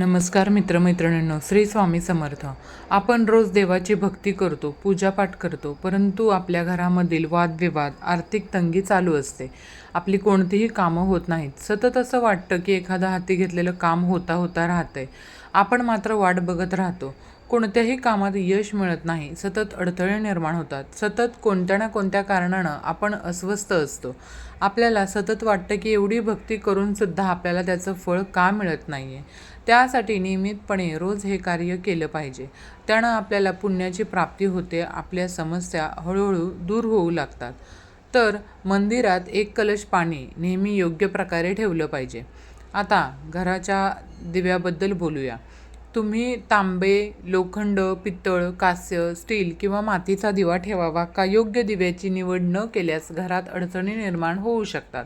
नमस्कार मित्रमैत्रिणींनो श्री स्वामी समर्थ. आपण रोज देवाची भक्ती करतो पूजापाठ करतो परंतु आपल्या घरामधील वादविवाद आर्थिक तंगी चालू असते. आपली कोणतीही कामं होत नाहीत. सतत असं वाटतं की एखादा हाती घेतलेलं काम होता होता राहतंय. आपण मात्र वाट बघत राहतो. कोणत्याही कामात यश मिळत नाही. सतत अडथळे निर्माण होतात. सतत कोणत्या ना कोणत्या कारणानं आपण अस्वस्थ असतो. आपल्याला सतत वाटतं की एवढी भक्ती करूनसुद्धा आपल्याला त्याचं फळ का मिळत नाही आहे त्यासाठी नियमितपणे रोज हे कार्य केलं पाहिजे. त्यानं आपल्याला पुण्याची प्राप्ती होते आपल्या समस्या हळूहळू दूर होऊ लागतात. तर मंदिरात एक कलश पाणी नेहमी योग्य प्रकारे ठेवलं पाहिजे. आता घराच्या दिव्याबद्दल बोलूया. तुम्ही तांबे लोखंड पितळ कास्य स्टील किंवा मातीचा दिवा ठेवावा का? योग्य दिव्याची निवड न केल्यास घरात अडचणी निर्माण होऊ शकतात.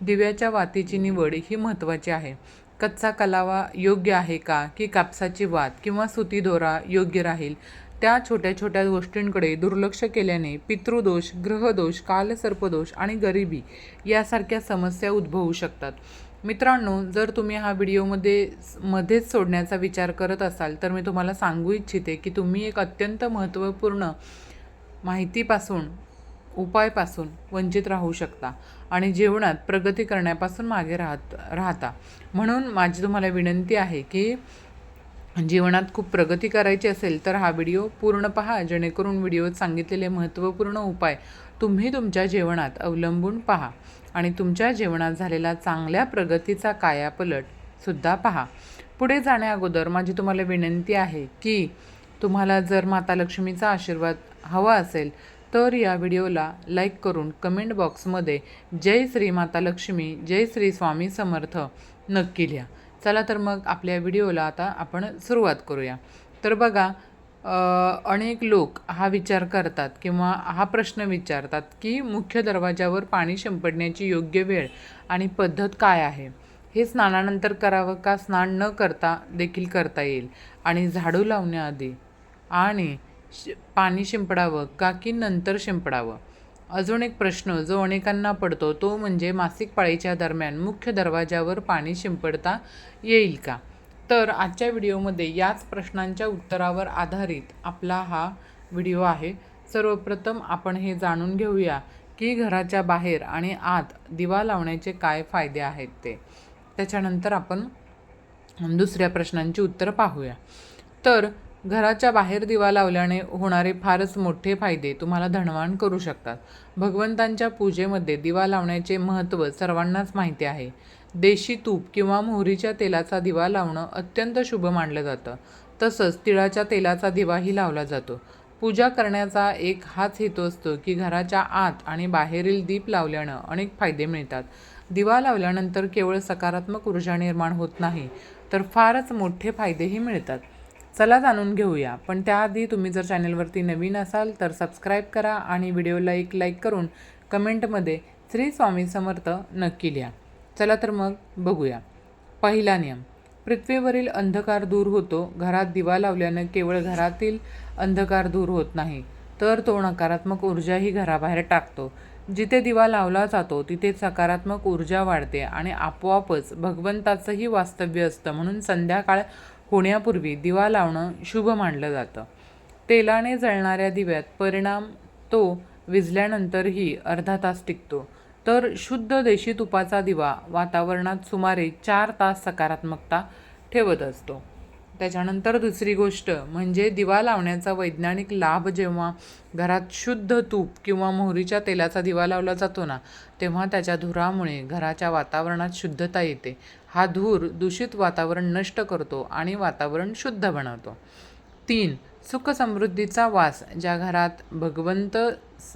दिव्याच्या वातीची निवड ही महत्त्वाची आहे. कच्चा कलावा योग्य आहे का? की कापसाची वात किंवा सुती दोरा योग्य राहील? त्या छोट्या छोट्या गोष्टींकडे दुर्लक्ष केल्याने पितृदोष ग्रहदोष कालसर्पदोष आणि गरिबी यासारख्या समस्या उद्भवू शकतात. मित्रांनो जर तुम्ही हा व्हिडिओमध्ये मध्येच सोडण्याचा विचार करत असाल तर मी तुम्हाला सांगू इच्छिते की तुम्ही एक अत्यंत महत्त्वपूर्ण माहितीपासून उपायपासून वंचित राहू शकता आणि जीवनात प्रगती करण्यापासून मागे राहत राहता. म्हणून माझी तुम्हाला विनंती आहे की जीवनात खूप प्रगती करायची असेल तर हा व्हिडिओ पूर्ण पहा जेणेकरून व्हिडिओत सांगितलेले महत्त्वपूर्ण उपाय तुम्ही तुमच्या जीवनात अवलंबून पहा आणि तुमच्या जीवनात झालेला चांगल्या प्रगतीचा कायापलट सुद्धा पहा. पुढे जाण्याअगोदर माझी तुम्हाला विनंती आहे की तुम्हाला जर माता लक्ष्मीचा आशीर्वाद हवा असेल तर या व्हिडिओला लाईक करून कमेंट बॉक्समध्ये जय श्री माता लक्ष्मी जय श्री स्वामी समर्थ नक्की लिहा. चला तर मग आपल्या व्हिडिओला आता आपण सुरुवात करूया. तर बघा अनेक लोक हा विचार करतात किंवा हा प्रश्न विचारतात की मुख्य दरवाजावर पाणी शिंपडण्याची योग्य वेळ आणि पद्धत काय आहे? हे स्नानानंतर करावं का? स्नान न करता देखील करता येईल. आणि झाडू लावण्याआधी आणि शि पाणी शिंपडावं का की नंतर शिंपडावं? अजून एक प्रश्न जो अनेकांना पडतो तो म्हणजे मासिक पाळीच्या दरम्यान मुख्य दरवाजावर पाणी शिंपडता येईल का? तर आजच्या व्हिडिओमध्ये याच प्रश्नांच्या उत्तरावर आधारित आपला हा व्हिडिओ आहे. सर्वप्रथम आपण हे जाणून घेऊया की घराच्या बाहेर आणि आत दिवा लावण्याचे काय फायदे आहेत ते. त्याच्यानंतर आपण दुसऱ्या प्रश्नांची उत्तरं पाहूया. तर घराच्या बाहेर दिवा लावल्याने होणारे फारच मोठे फायदे तुम्हाला धनवान करू शकतात. भगवंतांच्या पूजेमध्ये दिवा लावण्याचे महत्त्व सर्वांनाच माहिती आहे. देशी तूप किंवा मोहरीच्या तेलाचा दिवा लावणं अत्यंत शुभ मानलं जातं. तसंच तिळाच्या तेलाचा दिवाही लावला जातो. पूजा करण्याचा एक हाच हेतू असतो की घराच्या आत आणि बाहेरील दीप लावल्यानं अनेक फायदे मिळतात. दिवा लावल्यानंतर केवळ सकारात्मक ऊर्जा निर्माण होत नाही तर फारच मोठे फायदेही मिळतात. चला जाणून घेऊया. पण त्याआधी तुम्ही जर चॅनलवरती नवीन असाल तर सबस्क्राईब करा आणि व्हिडिओला एक लाईक करून कमेंटमध्ये श्री स्वामी समर्थ नक्की लिहा. चला तर मग बघूया. पहिला नियम. पृथ्वीवरील अंधकार दूर होतो. घरात दिवा लावल्यानं केवळ घरातील अंधकार दूर होत नाही तर तो नकारात्मक ऊर्जाही घराबाहेर टाकतो. जिथे दिवा लावला जातो तिथे सकारात्मक ऊर्जा वाढते आणि आपोआपच भगवंताचंही वास्तव्य असतं. म्हणून संध्याकाळ होण्यापूर्वी दिवा लावणं शुभ मानलं जातं. तेलाने जळणाऱ्या दिव्यात परिणाम तो विझल्यानंतरही अर्धा तास टिकतो. तर शुद्ध देशी तुपाचा दिवा वातावरणात सुमारे चार तास सकारात्मकता ठेवत असतो. त्याच्यानंतर दुसरी गोष्ट म्हणजे दिवा लावण्याचा वैज्ञानिक लाभ जेव्हा घरात शुद्ध तूप किंवा मोहरीच्या तेलाचा दिवा लावला जातो ना तेव्हा त्याच्या धुरामुळे घराच्या वातावरणात शुद्धता येते. हा धूर दूषित वातावरण नष्ट करतो आणि वातावरण शुद्ध बनवतो. तीन सुख समृद्धीचा वास ज्या घरात भगवंत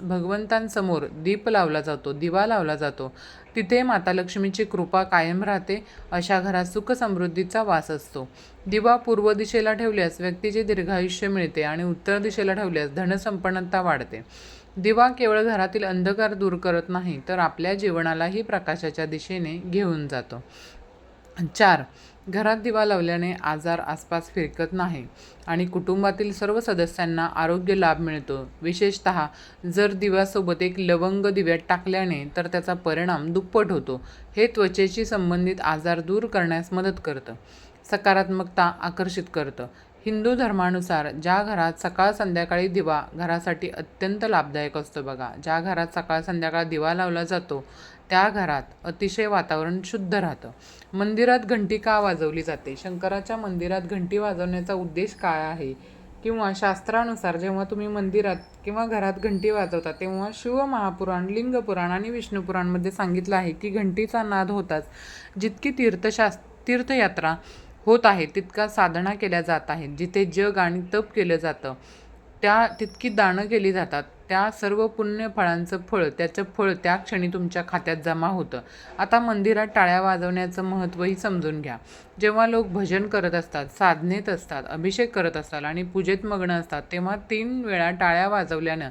भगवंतांसमोर दीप लावला जातो दिवा लावला जातो तिथे माता लक्ष्मीची कृपा कायम राहते अशा घरात सुख समृद्धीचा वास असतो. दिवा पूर्व दिशेला ठेवल्यास व्यक्तीचे दीर्घायुष्य मिळते आणि उत्तर दिशेला ठेवल्यास धनसंपन्नता वाढते. दिवा केवळ घरातील अंधकार दूर करत नाही तर आपल्या जीवनालाही प्रकाशाच्या दिशेने घेऊन जातो. चार घरात दिवा लावल्याने आजार आसपास फिरकत नाही आणि कुटुंबातील सर्व सदस्यांना आरोग्य लाभ मिळतो. विशेषत जर दिव्यासोबत एक लवंग दिव्यात टाकल्याने तर त्याचा परिणाम दुप्पट होतो. हे त्वचेशी संबंधित आजार दूर करण्यास मदत करतं. सकारात्मकता आकर्षित करतं. हिंदू धर्मानुसार ज्या घरात सकाळ संध्याकाळी दिवा घरासाठी अत्यंत लाभदायक असतो बघा. ज्या घरात सकाळ संध्याकाळ दिवा लावला जातो त्या घरात अतिशय वातावरण शुद्ध राहतं. मंदिरात घंटी का वाजवली जाते? शंकराच्या मंदिरात घंटी वाजवण्याचा उद्देश काय आहे? किंवा शास्त्रानुसार जेव्हा तुम्ही मंदिरात किंवा घरात घंटी वाजवता तेव्हा शिव महापुराण लिंगपुराण आणि विष्णुपुराणमध्ये सांगितलं आहे की घंटीचा नाद होताच. जितकी तीर्थशास् तीर्थयात्रा होत आहे तितका साधना केल्या जात आहेत. जिथे जग आणि तप केलं जातं त्या तितकी दानं केली जातात. त्या सर्व पुण्य फळांचं फळ त्याचं फळ त्या क्षणी तुमच्या खात्यात जमा होतं. आता मंदिरात टाळ्या वाजवण्याचं महत्त्वही समजून घ्या. जेव्हा लोक भजन करत असतात साधनेत असतात अभिषेक करत असतात आणि पूजेत मग्न असतात तेव्हा तीन वेळा टाळ्या वाजवल्यानं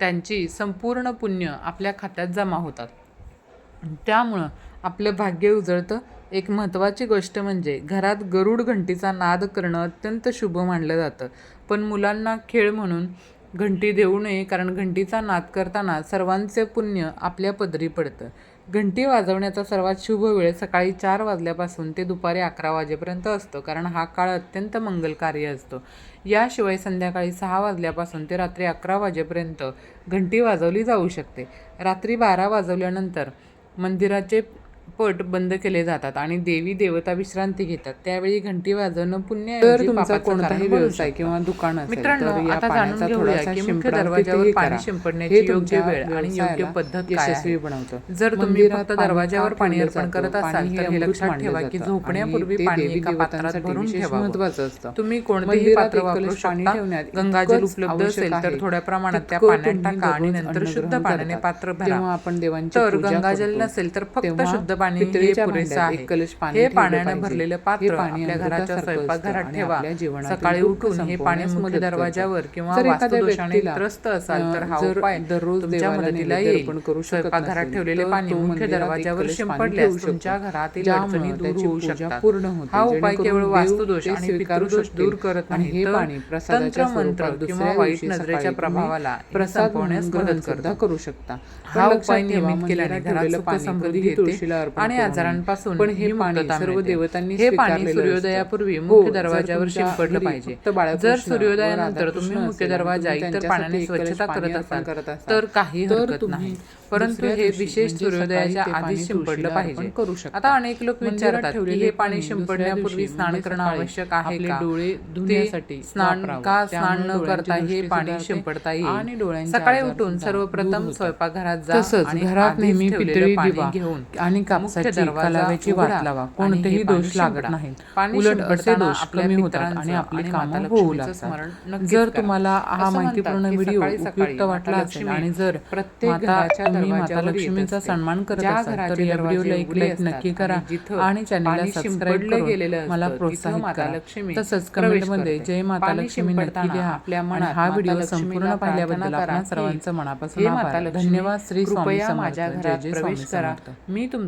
त्यांची संपूर्ण पुण्य आपल्या खात्यात जमा होतात. त्यामुळं आपलं भाग्य उजळतं. एक महत्त्वाची गोष्ट म्हणजे घरात गरुड घंटीचा नाद करणं अत्यंत शुभ मानलं जातं. पण मुलांना खेळ म्हणून घंटी देऊ नये कारण घंटीचा नाद करताना सर्वांचे पुण्य आपल्या पदरी पडतं. घंटी वाजवण्याचा सर्वात शुभ वेळ सकाळी चार वाजल्यापासून ते दुपारी अकरा वाजेपर्यंत असतो कारण हा काळ अत्यंत मंगलकार्य असतो. याशिवाय संध्याकाळी सहा वाजल्यापासून ते रात्री अकरा वाजेपर्यंत घंटी वाजवली जाऊ शकते. रात्री बारा वाजवल्यानंतर मंदिराचे पट बंद केले जातात आणि देवी देवता विश्रांती घेतात त्यावेळी घंटी वाजवणं पुण्य तर तुमचा कोणताही व्यवसाय किंवा दुकान असेल तर या पाण्याचा थोडासा दरवाजावर पाणी. शिंपडण्याची योग्य वेळ आणि योग्य व्यवसायाला पद्धत काय यशस्वी आहे बनवतं जर तुम्ही फक्त दरवाजावर पाणी अर्पण? करत असाल तर हे लक्षात ठेवा की. झोपण्यापूर्वी पाणी एका पात्रात भरून विशेष ठेवावं महत्त्वाचं असतं तुम्ही कोणतेही पात्र वापरू शकता ठेवण्यात गंगाजल उपलब्ध असेल तर. थोड्या प्रमाणात त्या पाण्यात टाका आणि नंतर शुद्ध पाण्याने. पात्र भरा आपण देवांची तर पूजा गंगाजल नसेल तर फक्त तेव्हा शुद्ध पाणी हे पुरेसं आहे हे पाण्यानं. भरलेलं पात्र पाणी आपल्या घराच्या स्वयंपाकघरात असतं ठेवा सकाळी उठून हे पाणी मुख्य. दरवाजावर किंवा वास्तुदोषाने त्रस्त असाल तर हा उपाय दररोज तुमच्या मदतीला येईल स्वयंपाकघरात ठेवलेले पाणी मुख्य दरवाजावर शिंपडल्यास. तुमच्या घरातील अडचणी दूर होऊ शकतात पूर्ण. हा उपाय केवळ वास्तुदोष आणि पितृदोष. दूर करत आणि नाही हे तर पाणी प्रसादाच्या तंत्र मंत्र किंवा वाईट नजरेच्या प्रभावाला प्रसाद म्हणून मदत करतो करू शकता हा उपाय नियमित केल्याने घरात ठेवलेलं सुख पाणी समृद्धी येते आणि. आजारांपासून पण हे पाणी सर्व. देवतांनी हे पाणी सूर्योदयापूर्वी. मुख्य हो, जर दरवाजावर शिंपडलं पाहिजे जर सूर्योदयानंतर तुम्ही मुख्य दरवाजा इतर पाण्याने स्वच्छता करत असाल तर काही हरकत नाही परंतु हे विशेष म्हणजे सूर्योदयाच्या आधी शिंपडलं पाहिजे करू शकता. आता अनेक लोक मंदिरात विचारतात की हे पाणी शिंपडण्यापूर्वी दिवशी स्नान म्हणजे करणं आवश्यक आहे का डोळे धुण्यासाठी स्नान. का स्नान न करता हे पाणी शिंपडता येईल आणि डोळ्यांचे सकाळी उठून सर्वप्रथम. स्वयंपाकघरात जा तसंच घरात नेहमी पितळी दिवा घेऊन आणि मुख्य कापसाची कलाव्याची वात लावा कोणतेही दोष लागत. नाहीत पाणी उलट असे दोष कमी होतात आणि आपली कामं होऊ लागतात जर. तुम्हाला हा माहितीपूर्ण व्हिडिओ उपयुक्त वाटला असेल आणि जर माता तुम्ही माता लक्ष्मीचा. सन्मान करत असाल तर या व्हिडिओला एक लाईक नक्की करा आणि चॅनलला सबस्क्राईब करून मला प्रोत्साहित करा तसंच कमेंटमध्ये. जय माता लक्ष्मी नक्की लिहा आपल्या आणि मनात हा व्हिडिओ संपूर्ण पाहिल्याबद्दल की सर्वांचं मनापासून आभार धन्यवाद श्री स्वामी जय घरात जय प्रवेश स्वामी करा समर्थ मी तुम